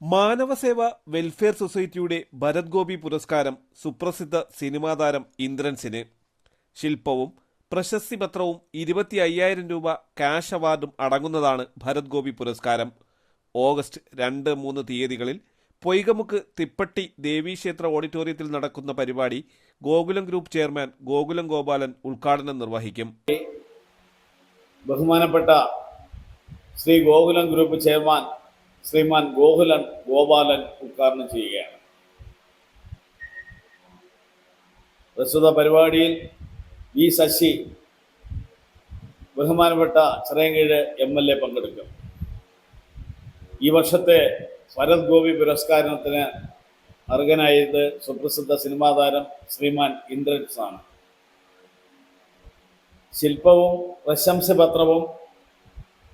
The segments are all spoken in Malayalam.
മാനവസേവ വെൽഫെയർ സൊസൈറ്റിയുടെ ഭരത് ഗോപി പുരസ്കാരം സുപ്രസിദ്ധ സിനിമാ താരം ഇന്ദ്രൻസിന്. ശില്പവും പ്രശസ്തി പത്രവും ഇരുപത്തി അയ്യായിരം രൂപ ക്യാഷ് അവാർഡും അടങ്ങുന്നതാണ് ഭരത് ഗോപി പുരസ്കാരം. ഓഗസ്റ്റ് രണ്ട് മൂന്ന് തീയതികളിൽ പൊയ്കമുക്ക് തിപ്പട്ടി ദേവീക്ഷേത്ര ഓഡിറ്റോറിയത്തിൽ നടക്കുന്ന പരിപാടി ഗോകുലം ഗ്രൂപ്പ് ചെയർമാൻ ഗോകുലം ഗോപാലൻ ഉദ്ഘാടനം നിർവഹിക്കും. ബഹുമാനപ്പെട്ട ശ്രീ ഗോകുലം ഗ്രൂപ്പ് ചെയർമാൻ ശ്രീമാൻ ഗോകുലൻ ഗോപാലൻ ഉദ്ഘാടനം ചെയ്യുകയാണ്. പ്രസ്തുത പരിപാടിയിൽ വി ശശി ബഹുമാനപ്പെട്ട ചിറയൻകീഴ് എം എൽ എ പങ്കെടുക്കും. ഈ വർഷത്തെ ഭരത് ഗോപി പുരസ്കാരത്തിന് അർഹനായത് സുപ്രസിദ്ധ സിനിമാ താരം ശ്രീമാൻ ഇന്ദ്രൻസ് ആണ് ശില്പവും പ്രശംസപത്രവും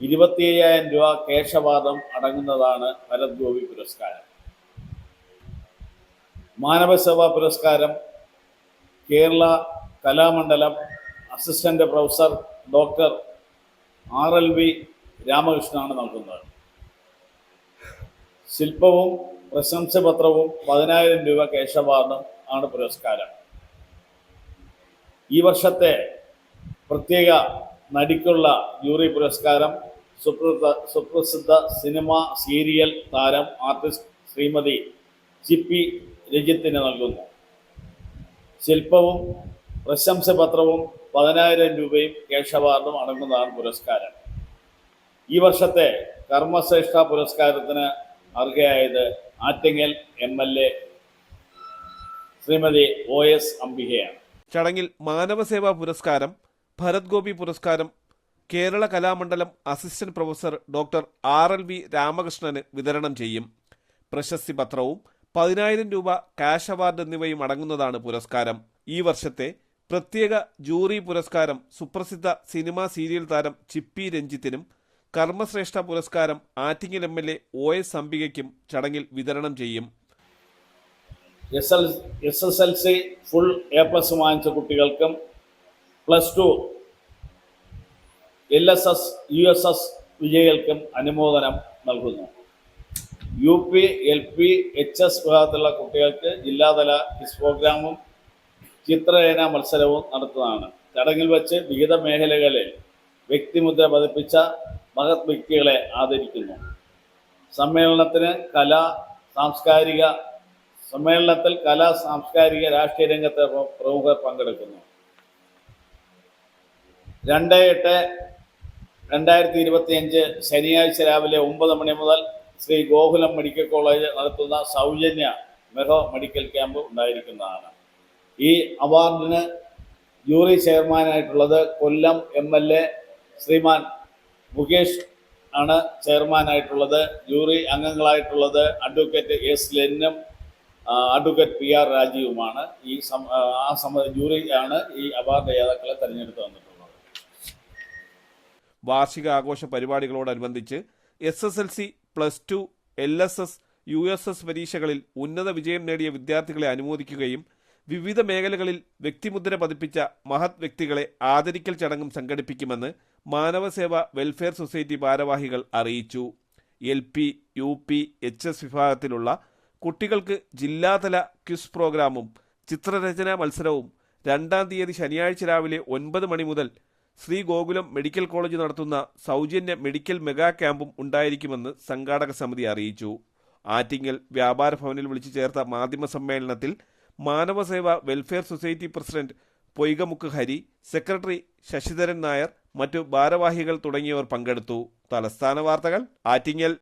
ഇരുപത്തി അയ്യായിരം രൂപ കേശവാദം അടങ്ങുന്നതാണ് ഭരത് ഗോപി പുരസ്കാരം. മാനവസേവാ പുരസ്കാരം Kerala Kalamandalam assistant professor doctor R L V രാമകൃഷ്ണനാണ് നൽകുന്നത്. ശില്പവും പ്രശംസ പത്രവും പതിനായിരം രൂപ കേശവാദം ആണ് പുരസ്കാരം. ഈ വർഷത്തെ പ്രത്യേക നടിക്കുള്ള ജൂറി പുരസ്കാരം സുപ്രസിദ്ധ സുപ്രസിദ്ധ സിനിമ സീരിയൽ താരം ആർട്ടിസ്റ്റ് ശ്രീമതി ചിപ്പി രജിത്തിന് നൽകുന്നു. ശില്പവും പ്രശംസപത്രവും പതിനായിരം രൂപയും ക്യാഷ് അവാർഡും അടങ്ങുന്നതാണ് പുരസ്കാരം. ഈ വർഷത്തെ കർമ്മശ്രേഷ്ഠ പുരസ്കാരത്തിന് അർഹയായത് Attingal M L A Shrimati O S അംബികയാണ്. ചടങ്ങിൽ മാനവസേവാ പുരസ്കാരം ഭരത് ഗോപി പുരസ്കാരം Kerala Kalamandalam assistant professor doctor R L V Ramakrishnan വിതരണം ചെയ്യും. പ്രശസ്തി പത്രവും പതിനായിരം രൂപ കാഷ് അവാർഡ് എന്നിവയും അടങ്ങുന്നതാണ് പുരസ്കാരം. ഈ വർഷത്തെ പ്രത്യേക ജൂറി പുരസ്കാരം സുപ്രസിദ്ധ സിനിമാ സീരിയൽ താരം ചിപ്പി രഞ്ജിത്തിനും കർമ്മശ്രേഷ്ഠ പുരസ്കാരം Attingal M L A O S അംബികയ്ക്കും ചടങ്ങിൽ വിതരണം ചെയ്യും. S S L C full A plus വാങ്ങിച്ച കുട്ടികൾക്കും plus two. L S S U S S വിജയികൾക്കും അനുമോദനം നൽകുന്നു. U P L P H S വിഭാഗത്തിലുള്ള കുട്ടികൾക്ക് ജില്ലാതല ക്വിസ് പ്രോഗ്രാമും ചിത്രരചന മത്സരവും നടത്തുന്നതാണ്. ചടങ്ങിൽ വെച്ച് വിവിധ മേഖലകളിൽ വ്യക്തിമുദ്ര പതിപ്പിച്ച മഹത് വ്യക്തികളെ ആദരിക്കുന്നു. സമ്മേളനത്തിന് കല സാംസ്കാരിക സമ്മേളനത്തിൽ കലാ സാംസ്കാരിക രാഷ്ട്രീയ രംഗത്തെ പ്ര- പ്രമുഖർ പങ്കെടുക്കുന്നു. രണ്ട് എട്ട് രണ്ടായിരത്തി ഇരുപത്തിയഞ്ച് ശനിയാഴ്ച രാവിലെ ഒമ്പത് മണി മുതൽ ശ്രീ ഗോകുലം മെഡിക്കൽ കോളേജ് നടത്തുന്ന സൗജന്യ മെഹോ മെഡിക്കൽ ക്യാമ്പ് ഉണ്ടായിരിക്കുന്നതാണ്. ഈ അവാർഡിന് jury ചെയർമാനായിട്ടുള്ളത് Kollam M L A Shriman Mukesh ആണ് ചെയർമാനായിട്ടുള്ളത്. ജൂറി അംഗങ്ങളായിട്ടുള്ളത് അഡ്വക്കേറ്റ് എസ് ലെന്നും അഡ്വക്കേറ്റ് പി ആർ രാജീവുമാണ്. ഈ ആ, സമ ജൂറി ആണ് ഈ അവാർഡ് ജേതാക്കളെ തിരഞ്ഞെടുത്തു വന്നിട്ടുള്ളത് വാർഷിക ആഘോഷ പരിപാടികളോടനുബന്ധിച്ച് S S L C plus two L S S U S S പരീക്ഷകളിൽ ഉന്നത വിജയം നേടിയ വിദ്യാർത്ഥികളെ അനുമോദിക്കുകയും വിവിധ മേഖലകളിൽ വ്യക്തിമുദ്ര പതിപ്പിച്ച മഹത് വ്യക്തികളെ ആദരിക്കൽ ചടങ്ങും സംഘടിപ്പിക്കുമെന്ന് മാനവസേവ വെൽഫെയർ സൊസൈറ്റി ഭാരവാഹികൾ അറിയിച്ചു. L P U P H S വിഭാഗത്തിലുള്ള കുട്ടികൾക്ക് ജില്ലാതല ക്വിസ് പ്രോഗ്രാമും ചിത്രരചനാ മത്സരവും രണ്ടാം തീയതി ശനിയാഴ്ച രാവിലെ ഒൻപത് മണി മുതൽ ശ്രീ ഗോകുലം മെഡിക്കൽ കോളേജ് നടത്തുന്ന സൗജന്യ മെഡിക്കൽ മെഗാ ക്യാമ്പും ഉണ്ടായിരിക്കുമെന്ന് സംഘാടക സമിതി അറിയിച്ചു. ആറ്റിങ്ങൽ വ്യാപാര ഭവനിൽ വിളിച്ചു ചേർത്ത മാധ്യമ സമ്മേളനത്തിൽ Manavaseva welfare society president Poykamukku Hari secretary Sasidharan Nair മറ്റു ഭാരവാഹികൾ തുടങ്ങിയവർ പങ്കെടുത്തു. തലസ്ഥാന വാർത്തകൾ ആറ്റിങ്ങൽ.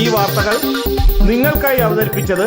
ഈ വാർത്തകൾ നിങ്ങൾക്കായി അവതരിപ്പിച്ചത്